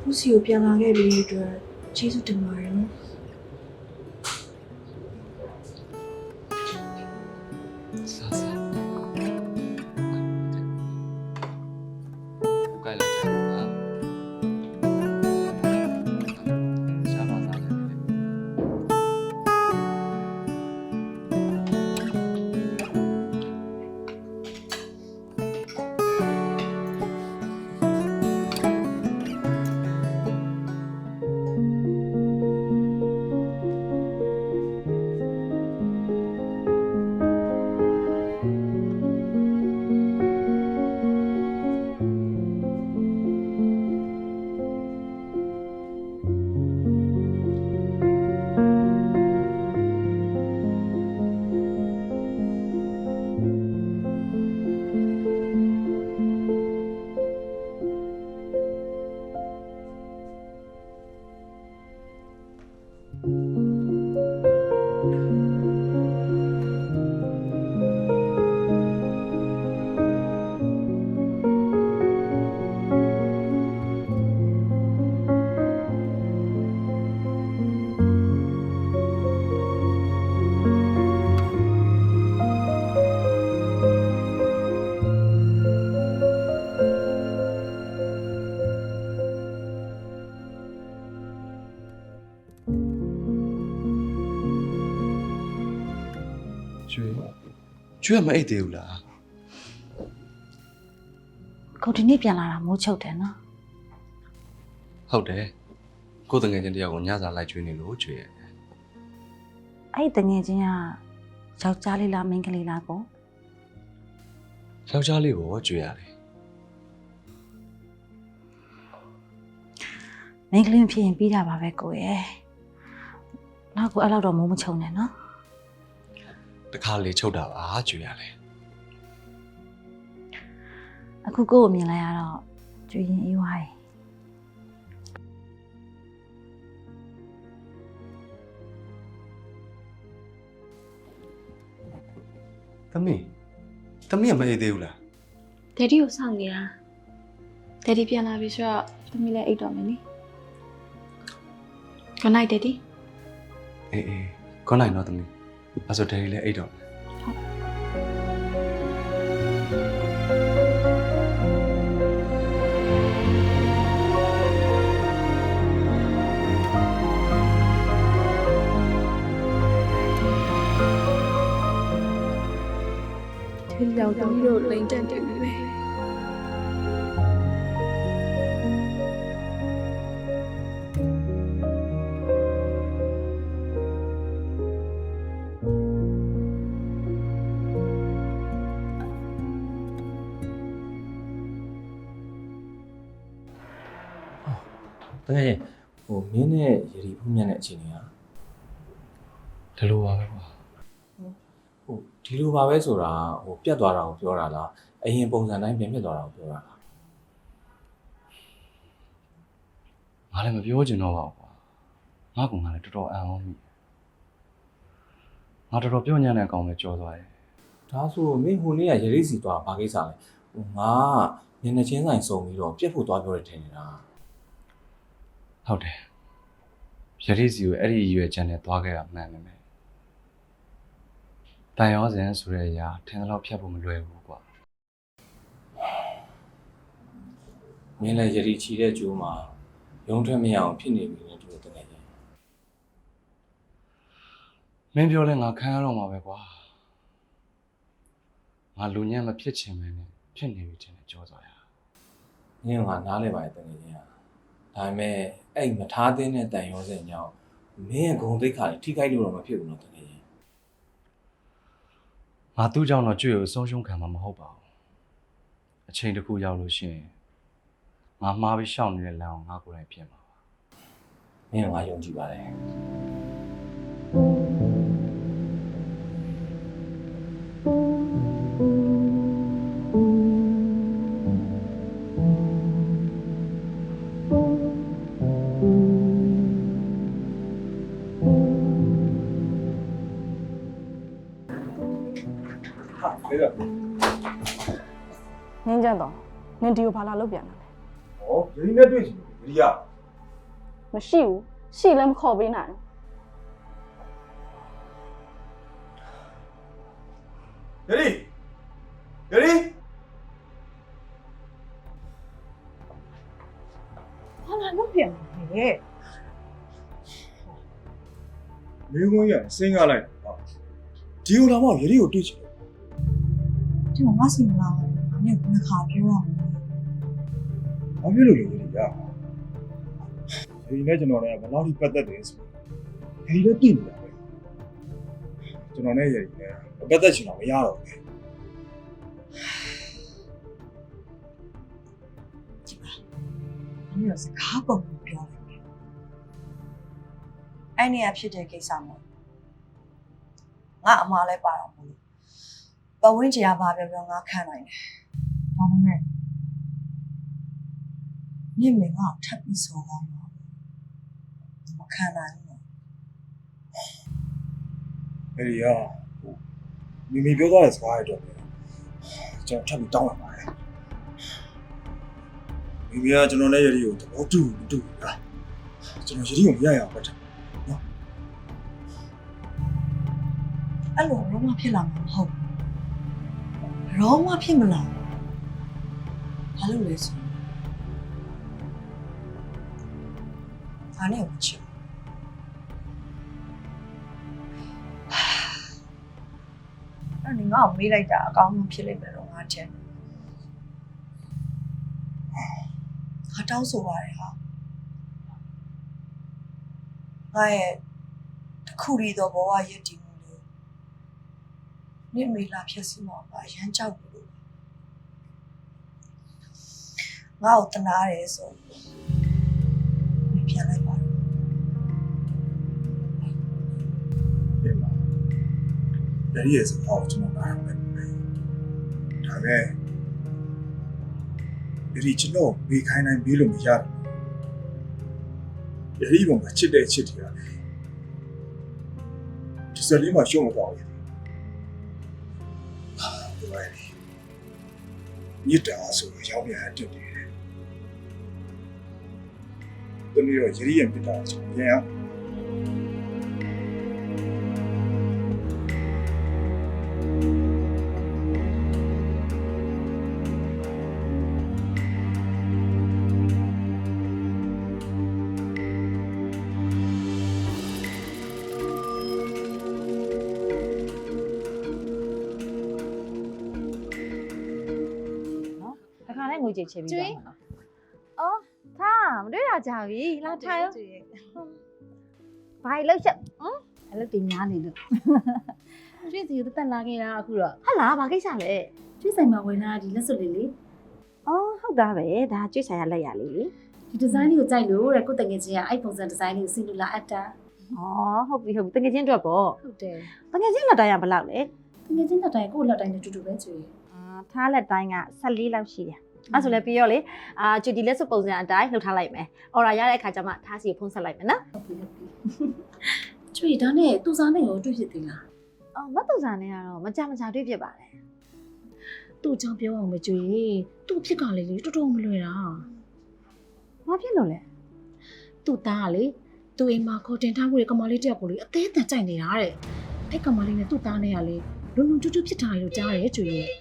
ခုစီကိုပြန်လာခဲ့ပြီးအတွက်ကျေးဇူးတင်ပါတယ်နော်စားစား ကျွေးကမအိတ်သေးဘူးလားကိုဒီနေ့ပြန်လာတာမိုးချုပ်တယ်နော်ဟုတ်တယ်ကိုယ်တငယ်ချင်းတယောက်ကိုညစာလိုက်ကျွေးနေလို့ကျွေးရဲ့အဲ့ဒီတငယ်ချင်းကယောက်ျားလေးလားမိန်းကလေးလားကိုယောက်ျားလေးကိုကျွေးရတယ်မိန်းကလေးမဖြစ်ရင်ပြီးတာပါပဲကိုရဲ့နောက်ကိုအဲ့လောက်တော့မိုးမချုံနဲ့နော် တခါလေချုပ်တာပါကျွေးရတယ်အခုကိုကိုမြင်လိုက်ရတော့ကြွေရင်အေးဝါးရေသမီးသမီးကမအိတ်သေးဘူးလားဒက်ဒီကိုစောင့်နေတာဒက်ဒီပြန်လာပြီဆိုတော့သမီးလည်းအိတ်တော့မယ်နိ Good night daddy အေးအေးခေါင်းနိုင်တော့သမီး အဲ့ဆိုဒယ်ရီလည်းအိတ်တော့မယ်ဒီလောက်တော့လို့လိန်တက်တယ် ပဲတကယ်ဟိုမင်းနဲ့ရေဒီဖုန်းမြတ်တဲ့အခြေအနေကဒီလိုပါပဲကွာဟိုဒီလိုပါပဲဆိုတာဟိုပြတ်သွားတာကိုပြောတာလားအရင်ပုံစံတိုင်းပြန်ဖြစ်သွားတာကိုပြောတာလားငါလည်းမပြောချင်တော့ပါဘူးကွာငါကငါလည်းတော်တော်အံ့ဩမိငါတော်တော်ပြောညံ့တဲ့အကောင်ပဲကြော်သွားတယ်ဒါဆိုမင်းဟိုနေ့ကရေဒီစီသွားဘာကိစ္စလဲဟိုငါကမျက်နှာချင်းဆိုင်စုံပြီးတော့ပြက်ဖို့သွားပြောတယ်ထင်နေတာ ဟုတ်တယ်ရရီစီကိုအဲ့ဒီရွယ်ချမ်းနဲ့သွားခဲ့တာမှန်တယ်မယ်တန်ရောစင်ဆိုတဲ့အရာထင်သလောက်ဖြတ်ဖို့မလွယ်ဘူးကွာမင်းလည်းရေဒီချီတဲ့ကျိုးမှာရုံးထွက်မရအောင်ဖြစ်နေပြီနဲ့တူတယ်တကယ်ကြီးမင်းပြောလဲငါခံရတော့မှာပဲကွာငါလူညံ့မဖြစ်ချင်ပဲနဲ့ဖြစ်နေပြီထင်တယ်ကြောသွားရမင်းကငါနားလဲပါရဲ့တကယ်ကြီးက ဒါပေမဲ့အဲ့မထားသင်းတဲ့တန်ရောစင်ကြောင့်မင်းရဲ့ဂုံသိက္ခာတွေထိခိုက်လို့တော့မဖြစ်ဘူးနော်တကယ်ကြီးငါသူ့ကြောင့်တော့ကြွေကိုဆုံးရှုံးခံမှာမဟုတ်ပါဘူးအချိန်တစ်ခုရောက်လို့ရှိရင်ငါမှားပြီးရှောင်နေတဲ့လမ်းကိုငါကိုယ်တိုင်ပြင်ပါမင်းကငါယုံကြည်ပါတယ် နင်းကြတော့နင်းဒီကိုဘာလာလုပ်ပြန်တာလဲ။ဟောယင်းနဲ့တွေ့ချင်တယ်ဒီကမရှိဘူးရှိလည်းမခေါ်ပေးနိုင်ယရီယရီဟာလာလို့ပြန်လေမင်းကွန်းရစင်းကားလိုက်ဟာဒီလိုတော့ယရီကိုတွေ့ချင်တယ်ဒီမှာငါစီမလာဘူးငါ နဲ့ဘယ်ခါပြောရမလဲဘာဖြစ်လို့လဲယရီကယရီနဲ့ကျွန်တော်နဲ့ဘယ်လောက်ထိပတ်သက်တယ်ဆိုယရီလည်းသိနေတာပဲကျွန်တော်နဲ့ယရီနဲ့မပတ်သက်ချင်တော့မရတော့ဘူးငါနဲ့စကားပုံပြောတယ်အဲ့နေရဖြစ်တဲ့ကိစ္စမို့ငါအမှားလဲပါတော့မလို့ပဝင်းချရာဘာပြောပြောငါခံနိုင်တယ်ဒါပေမဲ့ မြင့်မင်းကထပ်ပြီးဆိုကောင်းတော့မခံနိုင်ဘူးယရီကမိမိပြောသွားတဲ့စကားတွေတော့ကျွန်တော်ထပ်ပြီးတောင်းလာပါတယ်မိမိကကျွန်တော်နဲ့ယရီကိုသဘောတူမတူဘူးလားကျွန်တော်ယရီကိုမရရအောင်ပဲထပ်အဲ့လိုရောမဖြစ်လာမှာမဟုတ်ဘူးရောမဖြစ်မလားဘာလို့လဲဆို အားနဲ့မချစ်အဲ့ဒီငါ့ကိုမေးလိုက်တာအကောင်းဆုံးဖြစ်လိမ့်မယ်တော့ငါထင်တယ်ငါတောင်းဆိုပါတယ်ဟာငါရဲ့တစ်ခုတည်းသောဘဝရည်တည်မှုလို့နေမေလာဖြစ်စီမှာပါအရမ်းကြောက်ဘူးလို့ငါ့ကိုတနာတယ်ဆို ယရီရဲ့စကားကိုကျွန်တော်နားထောင်လိုက်ပြီဒါပဲယရီကျွန်တော်ဘေးခိုင်းနိုင်ပြီးလို့မရတယ်ယရီကမှချစ်တဲ့ချစ်တယ်ရတယ်ဒီစလေးမှာရှုံးမသွားဘူးဟာဒီလိုလေမြစ်တာဆိုတော့ရောက်ပြန်တက်တယ်တနည်းတော့ယရီရဲ့မြစ်တာကျွန်တော်ပြန်ရ ငွေကြေးချေပြီးသွားမှာအော်ထားမတွေ့တာကြာပြီလာထိုင်ဘာလို့ချက်အဲ့လိုတင်များနေလို့ကျွေးစီကိုတက်လာခဲ့တာအခုတော့ဟာလားဘာကိစ္စလဲကျွေးဆိုင်မှာဝင်လာတာဒီလက်စွပ်လေးလေအော်ဟုတ်သားပဲဒါကျွေးဆိုင်ရလက်ရလေးလေဒီဒီဇိုင်းလေးကိုကြိုက်လို့တဲ့ကိုတငယ်ချင်းကအဲ့ပုံစံဒီဇိုင်းလေးကိုစီလူလာအပ်တာအော်ဟုတ်ပြီဟုတ်ပြီတကယ်ချင်းအတွက်ပေါ့ဟုတ်တယ်တကယ်ချင်းလက်တိုင်းကဘယ်လောက်လဲတငယ်ချင်းတက်တိုင်းကိုယ့်လက်တိုင်းနဲ့တူတူပဲကျွေးအာထားလက်တိုင်းက14လောက်ရှိတယ် အဲ့ဆိုလည်းပြီးတော့လေအာကျွေးဒီလက်စွပ်ပုံစံအတိုင်းလှုပ်ထားလိုက်မယ်အော်ရာရတဲ့အခါကျမှထားစီကိုဖုံးဆက်လိုက်မယ်နော်ဟုတ်ပြီဟုတ်ပြီကျွေးဒါနဲ့သူစားနဲ့ရောတွေ့ဖြစ်သေးလားအော်မတူစားနဲ့ကတော့မကြမကြတွေ့ဖြစ်ပါတယ်သူ့အကြောင်းပြောအောင်မကျွေးသူ့အဖြစ်ကလေးလေတော်တော်မလွယ်တာဘာဖြစ်လို့လဲသူ့သားကလေသူ့အိမ်မှာခေါ်တင်ထားမှုတွေကမလေးတယောက်ကိုလေအသေးအတန်ကြိုက်နေတာတဲ့အဲ့ကမလေးနဲ့သူ့သားနဲ့ကလေလုံလုံကျူးကျူးဖြစ်တာလို့ကြားရဲကျွေးရဲ့